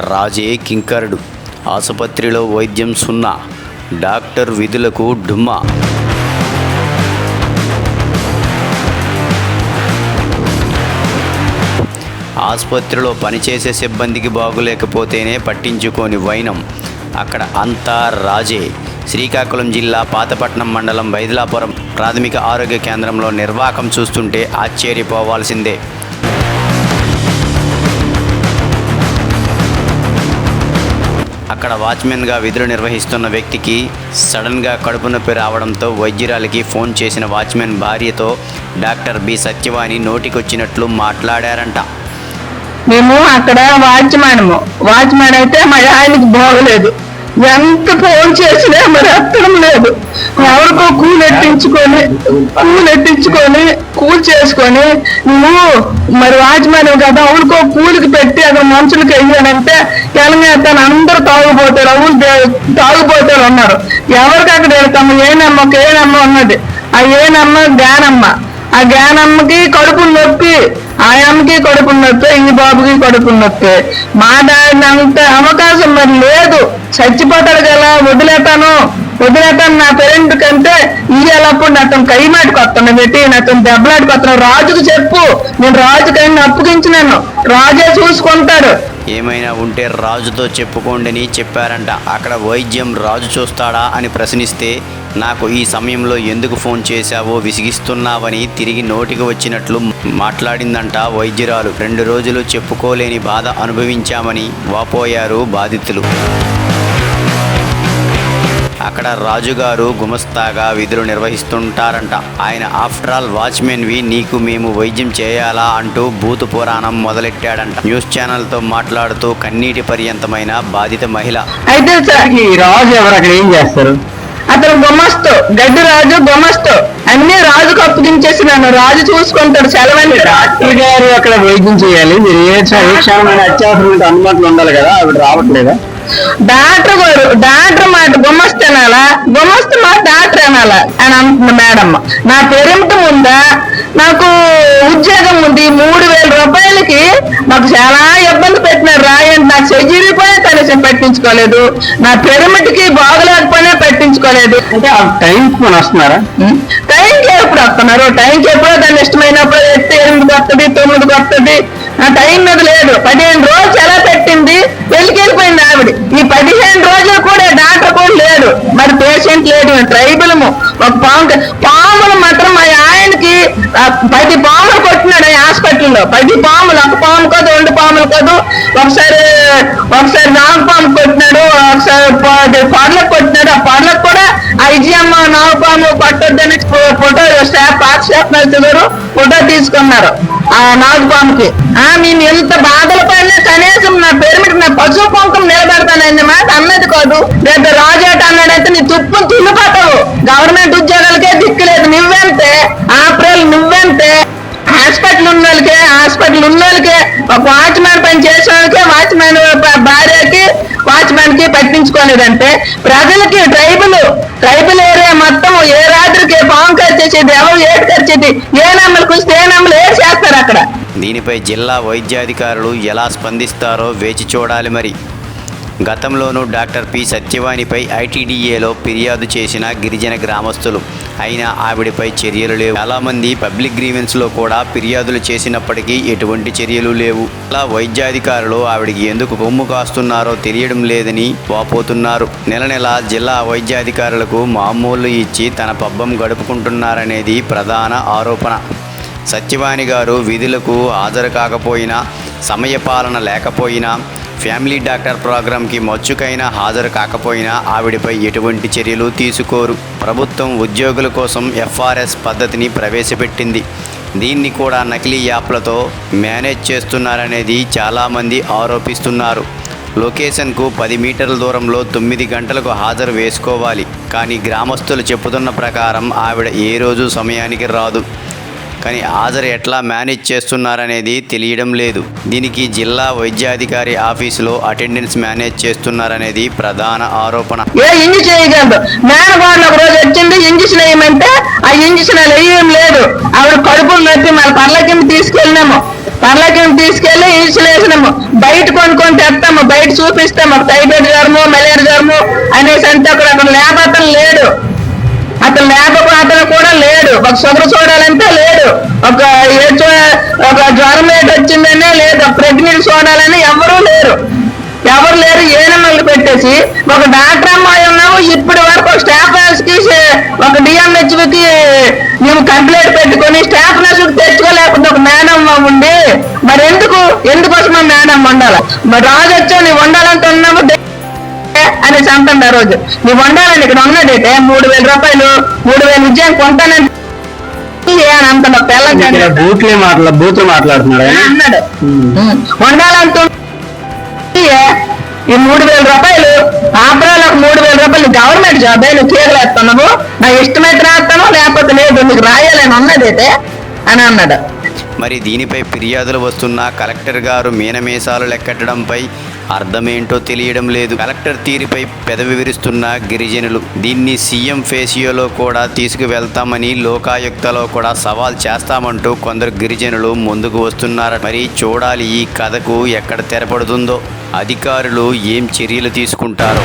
రాజే కింకరుడు. ఆసుపత్రిలో వైద్యం సున్నా. డాక్టర్ విధులకు డుమ్మా. ఆసుపత్రిలో పనిచేసే సిబ్బందికి బాగులేకపోతేనే పట్టించుకోని వైనం. అక్కడ అంతా రాజే. శ్రీకాకుళం జిల్లా పాతపట్నం మండలం వైదిలాపురం ప్రాథమిక ఆరోగ్య కేంద్రంలో నిర్వాహకం చూస్తుంటే ఆశ్చర్యపోవాల్సిందే. అక్కడ వాచ్మెన్గా విధులు నిర్వహిస్తున్న వ్యక్తికి సడన్గా కడుపు నొప్పి రావడంతో వైద్యురాలికి ఫోన్ చేసిన వాచ్మెన్ భార్యతో డాక్టర్ బి సత్యవాణి నోటికొచ్చినట్లు మాట్లాడారంట. మేము అక్కడ వాచ్మ్యానము వాచ్మ్యాన్ అయితే మా ఆయనకి బాగలేదు. ఎంత ఫోన్ చేసినా మరి ఎత్తడం లేదు. ఎవరికో కూలెట్టించుకొని కూలెట్టించుకొని కూల్ ఎట్టించుకొని చేసుకొని నువ్వు మరి వాచ్మ్యాన్ కదా ఎవరికో కూలికి పెట్టి అక్కడ మనుషులకి వెయ్యానంటే తెలంగాణ అందరూ తాగుపోతారు అవును తాగుపోతారు అన్నారు. ఎవరికి అక్కడ వెళ్తాము? ఏనమ్మ ఒక ఏనమ్మ ఉన్నది ఆ ఏనమ్మ జ్ఞానమ్మ. ఆ జ్ఞానమ్మకి కడుపు నొప్పి ఆయమ్మకి అమ్మకి కడుపు నొప్పి ఈ బాబుకి కడుపు నొప్పి. మా అవకాశం మరి లేదు. చచ్చిపోతాడు కదా వదిలేతాను. వదిలేతాను నా పేరెంట్ కంటే ఇయ్యాలప్పుడు నాతో కైమాటికి వస్తాను పెట్టి నాతో దెబ్బలాటికి వస్తాను రాజుకు చెప్పు నేను రాజుకైనా అప్పగించినాను. రాజే చూసుకుంటాడు. ఏమైనా ఉంటే రాజుతో చెప్పుకోండని చెప్పారంట. అక్కడ వైద్యం రాజు చూస్తాడా అని ప్రశ్నిస్తే నాకు ఈ సమయంలో ఎందుకు ఫోన్ చేశావో విసిగిస్తున్నావని తిరిగి నోటికి వచ్చినట్లు మాట్లాడిందంట వైద్యురాలు. రెండు రోజులు చెప్పుకోలేని బాధ అనుభవించామని వాపోయారు బాధితులు. అక్కడ రాజుగారు గుమస్తాగా విధులు నిర్వహిస్తుంటారంట. ఆయన ఆఫ్టర్ ఆల్ వాచ్మెన్వి నీకు మేము వైద్యం చేయాలా? అంటూ భూత పురాణం మొదలెట్టాడంట. న్యూస్ ఛానల్తో మాట్లాడుతూ కన్నీటి పర్యంతమైన బాధిత మహిళ. అయితే సార్ ఈ రాజు ఎవరు? అక్కడ ఏం చేస్తారు? అతను గుమస్తు గడ్డి రాజు గుమస్తు. అన్ని రాజుకు అప్పగించేసి నన్ను రాజు చూసుకుంటాడు సెలవని డాక్టర్ గారు అక్కడ వైద్యం చేయాలి. మీరు ఏ క్షణమైన అత్యవసరమైన అందుబాటులో ఉండాలి కదా. ఆవిడ రావట్లేదా? డాక్టర్ గారు డాక్టర్ మాట గుమస్తు అనాలా? గుమస్తు మాట డాక్టర్ అనాలా? అని అంటుంది మేడం నా పెరిమిటం ఉందా నాకు ఉద్యోగం ఉంది మూడు వేల రూపాయలకి నాకు చాలా ఇబ్బంది పెట్టినారు. రాయండి నాకు చెయ్యిరిపోయా కనీసం పెట్టించుకోలేదు. నా పెరిమిటికి బాగలేకపోయినా పెట్టించుకోలేదు. అంటే ఆ టైంకి మనం వస్తున్నారా? టైంకి ఎప్పుడు వస్తున్నారు? టైంకి ఎప్పుడో దాన్ని ఇష్టమైనప్పుడు ఎత్తే ఎనిమిదికి వస్తుంది తొమ్మిదికి వస్తుంది? టైం మీద లేదు. పదిహేను రోజులు ఎలా పెట్టింది? వెళ్ళికెళ్ళిపోయింది ఆవిడ. ఈ పదిహేను రోజులు కూడా డాక్టర్ కూడా లేడు. మరి పేషెంట్ లేడు. ట్రైబులము ఒక పాము పాములు మాత్రం మా ఆయనకి పది పాములు కొట్టినాడు హాస్పిటల్లో. పది పాములు. ఒక పాము కాదు రెండు పాములు కాదు. ఒకసారి ఒకసారి నాగు పాము కొట్టినాడు. ఒకసారి పర్లకు కొట్టినాడు. ఆ పర్లకు కూడా ఐజిఎం నాగు పాము కొట్టొద్దని ఫోటో స్టాఫ్ పాత ఫోటో తీసుకున్నారు. ఆ నాగుపాముకి ఆ మేము ఎంత బాధలు పడినా కనీసం నా పేరు మీద నా పశువు కుంకం నిలబెడతానని మాట అన్నది కాదు. రేపు రాజేట అన్నాడైతే నీ తుప్పు తుల్లిపోతావు గవర్నమెంట్ ఉద్యోగాలకే దిక్కులేదు నువ్వెంతే? ఆప్రిల్ నువ్వెంతే? హాస్పిటల్ ఉన్న వాళ్ళకే హాస్పిటల్ ఉన్న వాళ్ళకే ఒక వాచ్మ్యాన్ పని చేసే వాళ్ళకే వాచ్మ్యాన్ వాచ్మ్యాన్ పట్టించుకోలేదంటే ప్రజలకి ట్రైబుల్ ట్రైబుల్ ఏరియా మొత్తం ఏ రాత్రికి పాము ఖర్చేసేది ఎవరు ఏడు ఖర్చేది ఏ నమ్మలు కూస్తే ఏ నమ్మలు ఏడు చేస్తారు అక్కడ? దీనిపై జిల్లా వైద్యాధికారులు ఎలా స్పందిస్తారో వేచి చూడాలి మరి. గతంలోనూ డాక్టర్ పి సత్యవాణిపై ఐటీడీఏలో ఫిర్యాదు చేసిన గిరిజన గ్రామస్తులు. అయినా ఆవిడపై చర్యలు లేవు. చాలామంది పబ్లిక్ గ్రీవెన్స్లో కూడా ఫిర్యాదులు చేసినప్పటికీ ఎటువంటి చర్యలు లేవు. అలా వైద్యాధికారులు ఆవిడికి ఎందుకు కొమ్ము కాస్తున్నారో తెలియడం లేదని వాపోతున్నారు. నెల నెల జిల్లా వైద్యాధికారులకు మామూలు ఇచ్చి తన పబ్బం గడుపుకుంటున్నారనేది ప్రధాన ఆరోపణ. సత్యవాణి గారు విధులకు హాజరు కాకపోయినా సమయపాలన లేకపోయినా ఫ్యామిలీ డాక్టర్ ప్రోగ్రాంకి మచ్చుకైనా హాజరు కాకపోయినా ఆవిడపై ఎటువంటి చర్యలు తీసుకోరు. ప్రభుత్వం ఉద్యోగుల కోసం ఎఫ్ఆర్ఎస్ పద్ధతిని ప్రవేశపెట్టింది. దీన్ని కూడా నకిలీ యాప్లతో మేనేజ్ చేస్తున్నారనేది చాలామంది ఆరోపిస్తున్నారు. లొకేషన్కు పది మీటర్ల దూరంలో తొమ్మిది గంటలకు హాజరు వేసుకోవాలి. కానీ గ్రామస్తులు చెబుతున్న ప్రకారం ఆవిడ ఏ రోజు సమయానికి రాదు. కానీ హాజరు ఎట్లా మేనేజ్ చేస్తున్నారనేది తెలియడం లేదు. దీనికి జిల్లా వైద్యాధికారి ఆఫీసులో అటెండెన్స్ మేనేజ్ చేస్తున్నారనేది ప్రధాన ఆరోపణ. ఏ ఇంజక్షన్ వేయగలదు మేనగోడలు ఒక రోజు వచ్చింది ఇంజక్షన్ వేయమంటే ఆ ఇంజక్షన్ వేయం లేదు. ఆవిడ కడుపులు నొప్పి మన పర్ల తీసుకెళ్ళినాము. తీసుకెళ్ళినాము తీసుకెళ్ళి తీసుకెళ్ళి వేసినాము. బయట కొనుక్కొని తెస్తాము బయట చూపిస్తాము టైఫాయిడ్ జ్వరము మలేరియా జ్వరము అనేసి అంటే అక్కడ అక్కడ లేబతం లేడు అతను ల్యాబ్ అతను కూడా లేడు. ఒక షుగర్ చూడాలంటే లేడు. ఒక ఏ ఒక జ్వరం ఏటి వచ్చిందనే లేదు. ప్రెగ్నెంట్ చూడాలని ఎవరూ లేరు. ఎవరు లేరు ఏనమ్మలు పెట్టేసి. ఒక డాక్టర్ అమ్మాయి ఉన్నావు ఇప్పటి వరకు స్టాఫ్ నర్స్కి ఒక డిఎంహెచ్కి మేము కంప్లైంట్ పెట్టుకొని స్టాఫ్ నర్స్ తెచ్చుకోలేకపోతే ఒక మేడం ఉండి. మరి ఎందుకు? ఎందుకోసం మేడం ఉండాలి? మరి రాజు వచ్చా నువ్వు ఉండాలంటున్నాము. అనేసి అంటుంది ఆ రోజు. నువ్వు ఉండాలని ఇక్కడ ఉన్నదైతే మూడు వేల రూపాయలు మూడు వేలు అని పిల్లలు బూట్లే మాట్లా బూతులు మాట్లాడుతున్నాడు అన్నాడు. ఈ మూడు వేల రూపాయలు ఆపరాలు ఒక మూడు వేల రూపాయలు గవర్నమెంట్ జాబ్ నువ్వు వేస్తున్నావు? నా ఇష్టమైతే రాస్తాను లేకపోతే లేదు నీకు రాయాలని ఉన్నదైతే అని అన్నాడు. మరి దీనిపై ఫిర్యాదులు వస్తున్న కలెక్టర్ గారు మీనమేసాలు లెక్కట్టడంపై అర్థమేంటో తెలియడం లేదు. కలెక్టర్ తీరుపై పెదవి విరుస్తున్న గిరిజనులు దీన్ని సీఎం ఫేసియోలో కూడా తీసుకువెళ్తామని లోకాయుక్తలో కూడా సవాల్ చేస్తామంటూ కొందరు గిరిజనులు ముందుకు వస్తున్నారు. మరి చూడాలి ఈ కథకు ఎక్కడ తెరపడుతుందో. అధికారులు ఏం చర్యలు తీసుకుంటారో.